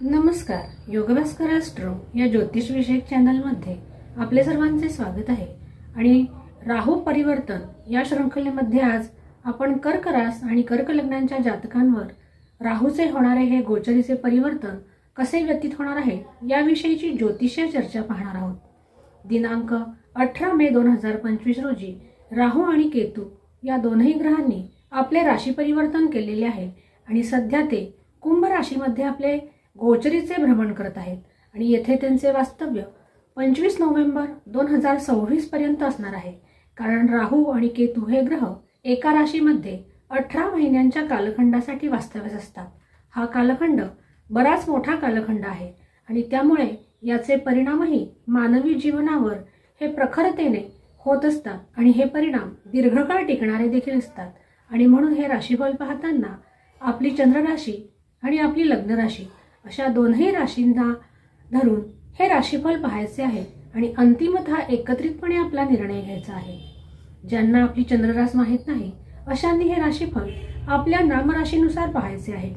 नमस्कार. योगभास्कर ॲस्ट्रो या ज्योतिषविषयक चॅनलमध्ये आपले सर्वांचे स्वागत आहे. आणि राहू परिवर्तन या शृंखलेमध्ये आज आपण कर्करास आणि कर्क लग्नांच्या जातकांवर राहूचे होणारे हे गोचरीचे परिवर्तन कसे व्यतीत होणार आहे याविषयीची ज्योतिषीय चर्चा पाहणार आहोत. दिनांक अठरा मे दोन हजार पंचवीस रोजी राहू आणि केतू या दोनही ग्रहांनी आपले राशी परिवर्तन केलेले आहे आणि सध्या ते कुंभ राशीमध्ये आपले गोचरीचे भ्रमण करत आहेत आणि येथे त्यांचे वास्तव्य पंचवीस नोव्हेंबर दोन हजार सव्वीस पर्यंत असणार आहे. कारण राहू आणि केतू हे ग्रह एका राशीमध्ये अठरा महिन्यांच्या कालखंडासाठी वास्तव्यास असतात. हा कालखंड बराच मोठा कालखंड आहे आणि त्यामुळे याचे परिणामही मानवी जीवनावर हे प्रखरतेने होत असतात आणि हे परिणाम दीर्घकाळ टिकणारे देखील असतात. आणि म्हणून हे राशीफल पाहताना आपली चंद्रराशी आणि आपली लग्नराशी अशा दोनही राशींना धरून हे राशीफल पाहायचे आहे आणि अंतिमतः एकत्रितपणे आपला निर्णय घ्यायचा आहे. ज्यांना आपली चंद्ररास माहीत नाही अशांनी हे राशीफल आपल्या नामराशीनुसार पाहायचे आहे.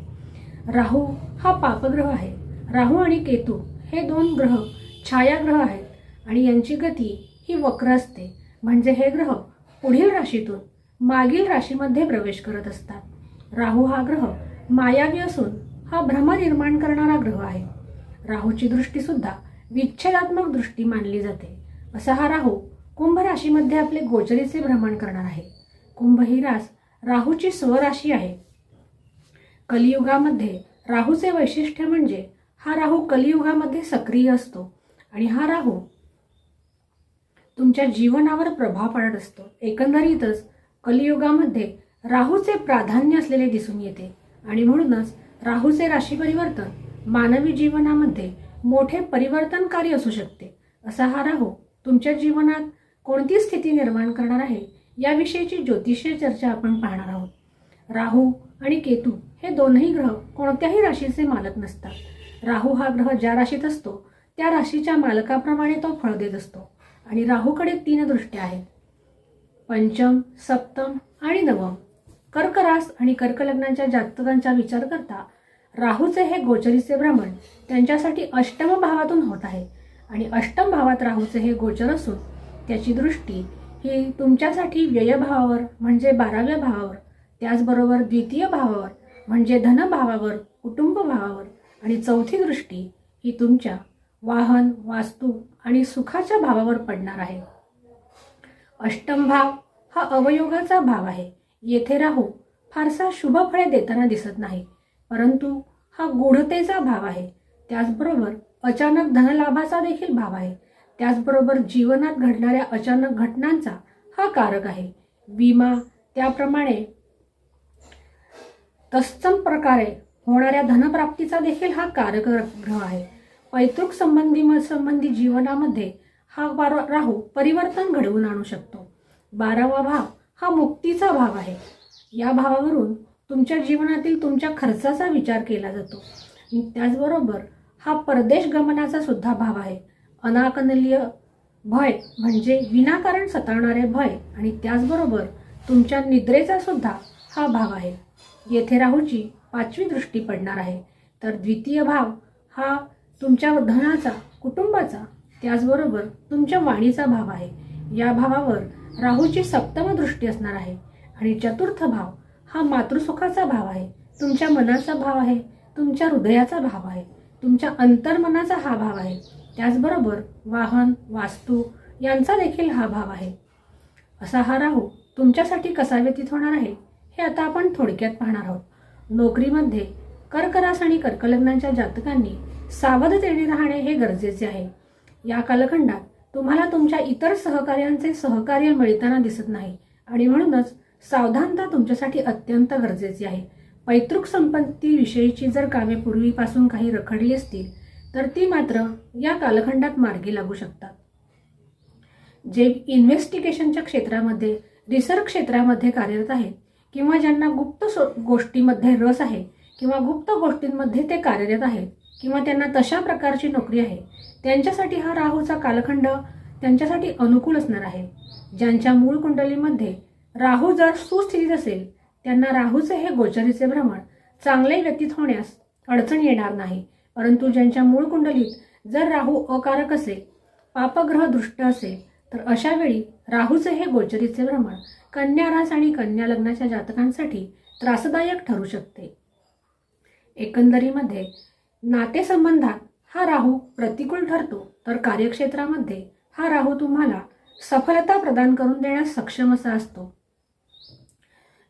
राहू हा पापग्रह आहे. राहू आणि केतू हे दोन ग्रह छायाग्रह आहेत आणि यांची गती ही वक्र असते. म्हणजे हे ग्रह पुढील राशीतून मागील राशीमध्ये प्रवेश करत असतात. राहू हा ग्रह मायावी असून हा भ्रम निर्माण करणारा ग्रह आहे. राहूची दृष्टी सुद्धा विच्छेदात्मक दृष्टी मानली जाते. असा हा राहू कुंभ राशीमध्ये आपले गोचरीचे भ्रमण करणार आहे. कुंभ ही रास राहूची स्वराशी आहे. कलियुगामध्ये राहूचे वैशिष्ट्य म्हणजे हा राहू कलियुगामध्ये सक्रिय असतो आणि हा राहू तुमच्या जीवनावर प्रभाव पाडत असतो. एकंदरीतच कलियुगामध्ये राहूचे प्राधान्य असलेले दिसून येते आणि म्हणूनच राहूचे राशी परिवर्तन मानवी जीवनामध्ये मोठे परिवर्तनकारी असू शकते. असा हा राहू तुमच्या जीवनात कोणती स्थिती निर्माण करणार आहे याविषयीची ज्योतिषीय चर्चा आपण पाहणार आहोत. राहू आणि केतू हे दोनही ग्रह कोणत्याही राशीचे मालक नसतात. राहू हा ग्रह ज्या राशीत असतो त्या राशीच्या मालकाप्रमाणे तो फळ देत असतो आणि राहूकडे तीन दृष्ट्या आहेत. पंचम सप्तम आणि नवम. कर्करास आणि कर्कलग्नाच्या जातकांचा विचार करता राहूचे हे गोचरीचे भ्रमण त्यांच्यासाठी अष्टम भावातून होत आहे. आणि अष्टम भावात राहूचे हे गोचर असून त्याची दृष्टी ही तुमच्यासाठी व्ययभावावर म्हणजे बाराव्या भावावर त्याचबरोबर द्वितीय भावावर म्हणजे धनभावावर कुटुंब भावावर आणि चौथी दृष्टी ही तुमच्या वाहन वास्तू आणि सुखाच्या भावावर पडणार आहे. अष्टम भाव हा अवयोगाचा भाव आहे. येथे राहू. फारसा शुभ फळे देताना दिसत नाही. परंतु हा गूढतेचा भाव आहे. त्याचबरोबर अचानक धनलाभाचा देखील भाव आहे. त्याचबरोबर जीवनात घडणाऱ्या अचानक घटनांचा हा कारक आहे. विमा त्याप्रमाणे तत्सम प्रकारे होणाऱ्या धनप्राप्तीचा देखील हा कारक ग्रह आहे. पैतृक संबंधी संबंधी जीवनामध्ये हा वार- राहू परिवर्तन घडवून आणू शकतो. बारावा भाव हा मुक्तीचा भाव आहे. या भावावरून तुमच्या जीवनातील तुमच्या खर्चाचा विचार केला जातो. त्याचबरोबर हा परदेश गमनाचा सुद्धा भाव आहे. अनाकनलीय भय म्हणजे विनाकारण सतावणारे भय आणि त्याचबरोबर तुमच्या निद्रेचा सुद्धा हा भाव आहे. येथे राहूची पाचवी दृष्टी पडणार आहे. तर द्वितीय भाव हा तुमच्या धनाचा कुटुंबाचा त्याचबरोबर तुमच्या वाणीचा भाव आहे. या भावावर राहूची सप्तम दृष्टी असणार आहे. आणि चतुर्थ भाव हा मातृसुखाचा भाव आहे. तुमच्या मनाचा भाव आहे. तुमच्या हृदयाचा भाव आहे. तुमच्या अंतर्मनाचा हा भाव आहे. त्याचबरोबर वाहन वास्तू यांचा देखील हा भाव आहे. असा हा राहू तुमच्यासाठी कसा व्यतीत होणार आहे हे आता आपण थोडक्यात पाहणार आहोत. नोकरीमध्ये कर्करास आणि कर्कलग्नांच्या जातकांनी सावधतेने राहणे हे गरजेचे आहे. या कालखंडात तुम्हाला तुमच्या इतर सहकार्यांचे सहकार्य मिळताना दिसत नाही. आणि म्हणूनच सावधानता तुमच्यासाठी अत्यंत गरजेची आहे. पैतृक संपत्तीविषयीची जर कामे पूर्वीपासून काही रखडली असतील तर ती मात्र या कालखंडात मार्गी लागू शकतात. जे इन्व्हेस्टिगेशनच्या क्षेत्रामध्ये रिसर्च क्षेत्रामध्ये कार्यरत आहेत किंवा ज्यांना गुप्त सो- गोष्टीमध्ये रस आहे किंवा गुप्त गोष्टींमध्ये ते कार्यरत आहेत किंवा त्यांना तशा प्रकारची नोकरी आहे त्यांच्यासाठी हा राहूचा कालखंड त्यांच्यासाठी अनुकूल असणार आहे. ज्यांच्या मूळ कुंडलीमध्ये राहू जर सुस्थितीत असेल त्यांना राहूचे हे गोचरीचे भ्रमण चांगले व्यतीत होण्यास अडचण येणार नाही. परंतु ज्यांच्या मूळ कुंडलीत जर राहू अकारक असेल पापग्रह दृष्ट असेल तर अशा वेळी राहूचे हे गोचरीचे भ्रमण कन्या रास आणि कन्या लग्नाच्या जातकांसाठी त्रासदायक ठरू शकते. एकंदरीमध्ये नातेसंबंधात हा राहू प्रतिकूल ठरतो तर कार्यक्षेत्रामध्ये हा राहू तुम्हाला सफलता प्रदान करून देण्यास सक्षम असा असतो.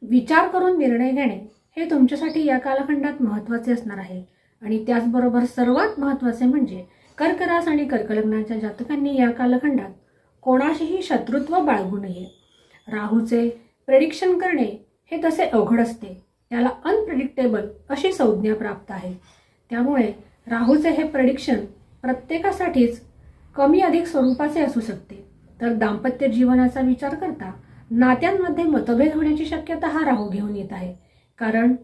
विचार करून निर्णय घेणे हे तुमच्यासाठी या कालखंडात महत्त्वाचे असणार आहे. आणि त्याचबरोबर सर्वात महत्त्वाचे म्हणजे कर्करास आणि कर्कलग्नाच्या जातकांनी या कालखंडात कोणाशीही शत्रुत्व बाळगू नये. राहूचे प्रेडिक्शन करणे हे तसे अवघड असते. त्याला अनप्रिडिक्टेबल अशी संज्ञा प्राप्त आहे. त्यामुळे राहूचे हे प्रडिक्शन प्रत्येकासाठीच कमी अधिक स्वरूपाचे असू शकते. तर दाम्पत्य जीवनाचा विचार करता नात्यांमध्ये मतभेद होण्याची शक्यता हा राहू घेऊन येत आहे. कारण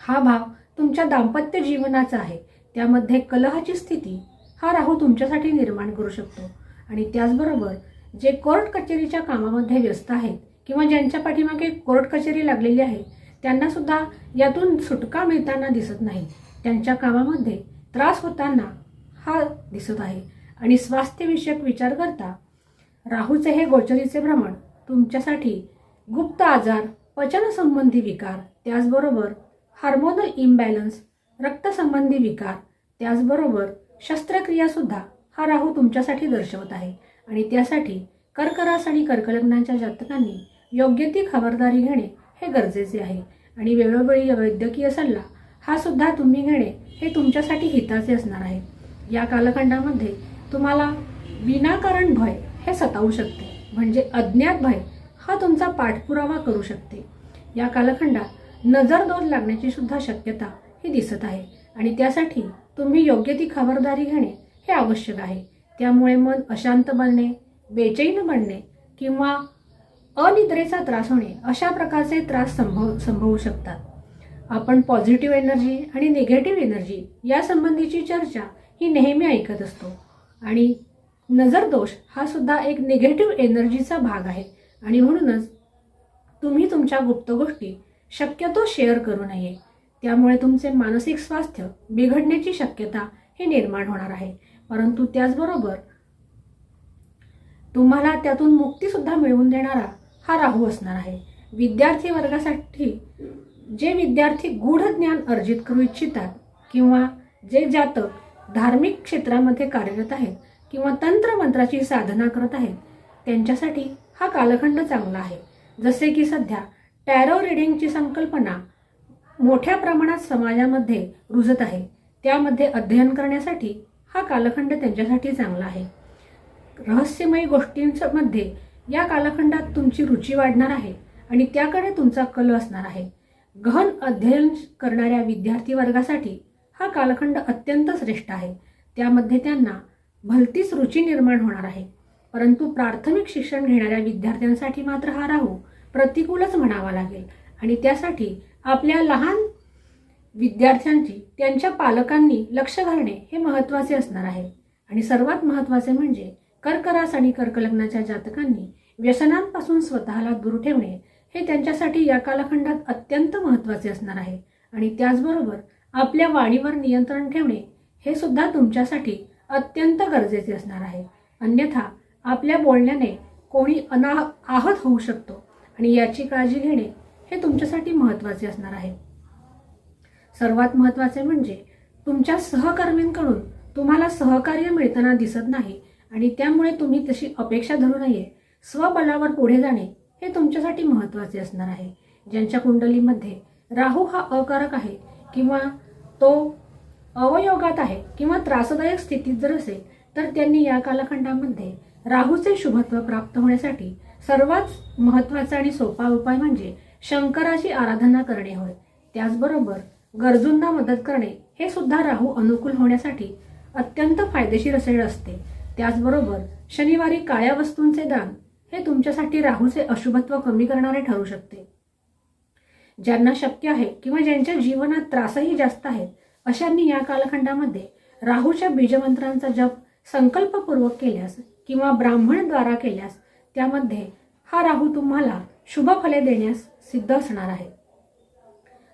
हा भाव तुमच्या दाम्पत्य जीवनाचा आहे. त्यामध्ये कलहाची स्थिती हा राहू तुमच्यासाठी निर्माण करू शकतो. आणि त्याचबरोबर जे कोर्ट कचेरीच्या कामामध्ये व्यस्त आहेत किंवा ज्यांच्या पाठीमागे कोर्ट कचेरी लागलेली आहे त्यांनासुद्धा यातून सुटका मिळताना दिसत नाही. त्यांच्या कामामध्ये त्रास होताना हा दिसत आहे. आणि स्वास्थ्यविषयक विचार करता राहूचे हे गोचरीचे भ्रमण तुमच्यासाठी गुप्त आजार पचनसंबंधी विकार त्याचबरोबर हार्मोनल इम्बॅलन्स रक्तसंबंधी विकार त्याचबरोबर शस्त्रक्रियासुद्धा हा राहू तुमच्यासाठी दर्शवत आहे. आणि त्यासाठी कर्करास आणि कर्कलग्नांच्या जातकांनी योग्य ती खबरदारी घेणे हे गरजेचे आहे. आणि वेळोवेळी वैद्यकीय सल्ला हा सुद्धा तुम्ही घेणे हे तुमच्यासाठी हिताचे असणार आहे. या कालखंडामध्ये तुम्हाला विनाकारण भय हे सतावू शकते. म्हणजे अज्ञात भय हा तुमचा पाठपुरावा करू शकते. या कालखंडात नजरदोष लागण्याची सुद्धा शक्यता ही दिसत आहे. आणि त्यासाठी तुम्ही योग्य ती खबरदारी घेणे हे आवश्यक आहे. त्यामुळे मन अशांत बनणे बेचैन बनणे किंवा अनिद्रेचा त्रास होणे अशा प्रकारचे त्रास संभव संभवू शकतात. आपण पॉझिटिव्ह एनर्जी आणि निगेटिव्ह एनर्जी यासंबंधीची चर्चा ही नेहमी ऐकत असतो. आणि नजरदोष हा सुद्धा एक निगेटिव्ह एनर्जीचा भाग आहे. आणि म्हणूनच तुम्ही तुमच्या गुप्त गोष्टी शक्यतो शेअर करू नये. त्यामुळे तुमचे मानसिक स्वास्थ्य बिघडण्याची शक्यता हे निर्माण होणार आहे. परंतु त्याचबरोबर तुम्हाला त्यातून मुक्तीसुद्धा मिळवून देणारा हा राहू असणार आहे. विद्यार्थी वर्गासाठी जे विद्यार्थी गूढ ज्ञान अर्जित करू इच्छितात किंवा जे जातक धार्मिक क्षेत्रामध्ये कार्यरत आहेत किंवा तंत्रमंत्राची साधना करत आहेत त्यांच्यासाठी हा कालखंड चांगला आहे. जसे की सध्या टॅरो रिडिंगची संकल्पना मोठ्या प्रमाणात समाजामध्ये रुजत आहे. त्यामध्ये अध्ययन करण्यासाठी हा कालखंड त्यांच्यासाठी चांगला आहे. रहस्यमयी गोष्टींमध्ये या कालखंडात तुमची रुची वाढणार आहे आणि त्याकडे तुमचा कल असणार आहे. गहन अध्ययन करणाऱ्या विद्यार्थी वर्गासाठी हा कालखंड अत्यंत श्रेष्ठ आहे. त्यामध्ये त्यांना भलतीच रुची निर्माण होणार आहे. परंतु प्राथमिक शिक्षण घेणाऱ्या विद्यार्थ्यांसाठी मात्र हा राहू प्रतिकूलच म्हणावा लागेल. आणि त्यासाठी आपल्या लहान विद्यार्थ्यांची त्यांच्या पालकांनी लक्ष घालणे हे महत्त्वाचे असणार आहे. आणि सर्वात महत्त्वाचे म्हणजे कर्करास आणि कर्कलग्नाच्या जातकांनी व्यसनांपासून स्वतःला दूर ठेवणे हे त्यांच्यासाठी या कालखंडात अत्यंत महत्त्वाचे असणार आहे. आणि त्याचबरोबर आपल्या वाणीवर नियंत्रण ठेवणे हे सुद्धा तुमच्यासाठी अत्यंत गरजेचे असणार आहे. अन्यथा आपल्या बोलण्याने कोणी अना आहत होऊ शकतो आणि याची काळजी घेणे हे तुमच्यासाठी महत्त्वाचे असणार आहे. सर्वात महत्त्वाचे म्हणजे तुमच्या सहकर्मींकडून तुम्हाला सहकार्य मिळताना दिसत नाही आणि त्यामुळे तुम्ही तशी अपेक्षा धरू नये. स्वबलावर पुढे जाणे हे तुमच्यासाठी महत्त्वाचे असणार आहे. ज्यांच्या कुंडलीमध्ये राहू हा अकारक आहे किंवा तो अवयोगात आहे किंवा त्रासदायक स्थितीत जर असेल तर त्यांनी या कालखंडामध्ये राहूचे शुभत्व प्राप्त होण्यासाठी सर्वात महत्त्वाचा आणि सोपा उपाय म्हणजे शंकराची आराधना करणे होय. त्याचबरोबर गरजूंना मदत करणे हे सुद्धा राहू अनुकूल होण्यासाठी अत्यंत फायदेशीर असे असते. त्याचबरोबर शनिवारी काळ्या वस्तूंचे दान हे तुमच्यासाठी राहूचे अशुभत्व कमी करणारे ठरू शकते. ज्यांना शक्य आहे किंवा ज्यांच्या जीवनात त्रासही जास्त आहेत अशांनी या कालखंडामध्ये राहूच्या बीजमंत्रांचा जप संकल्पपूर्वक केल्यास किंवा ब्राह्मणद्वारा केल्यास त्यामध्ये हा राहू तुम्हाला शुभ फले देण्यास सिद्ध असणार आहे.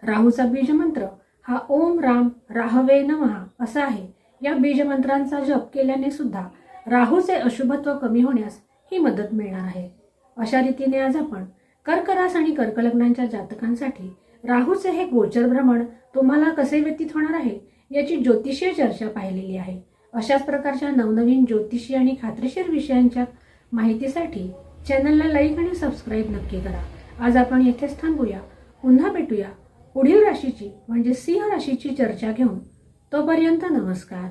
राहूचा बीजमंत्र हा ओम राम राहवे नमहा असा आहे. या बीजमंत्रांचा जप केल्याने सुद्धा राहूचे अशुभत्व कमी होण्यास ही मदत मिळणार आहे. अशा रीतीने आज आपण कर्करास आणि कर्कलग्नांच्या जातकांसाठी राहूचे हे गोचर भ्रमण तुम्हाला कसे व्यतीत होणार आहे याची ज्योतिषीय चर्चा पाहिलेली आहे. अशाच प्रकारच्या नवनवीन ज्योतिषी आणि खात्रीशीर विषयांच्या माहितीसाठी चॅनलला लाईक आणि सबस्क्राईब नक्की करा. आज आपण येथेच थांबूया. पुन्हा भेटूया. पुढील राशीची म्हणजे सिंह राशीची चर्चा घेऊन तोपर्यंत नमस्कार.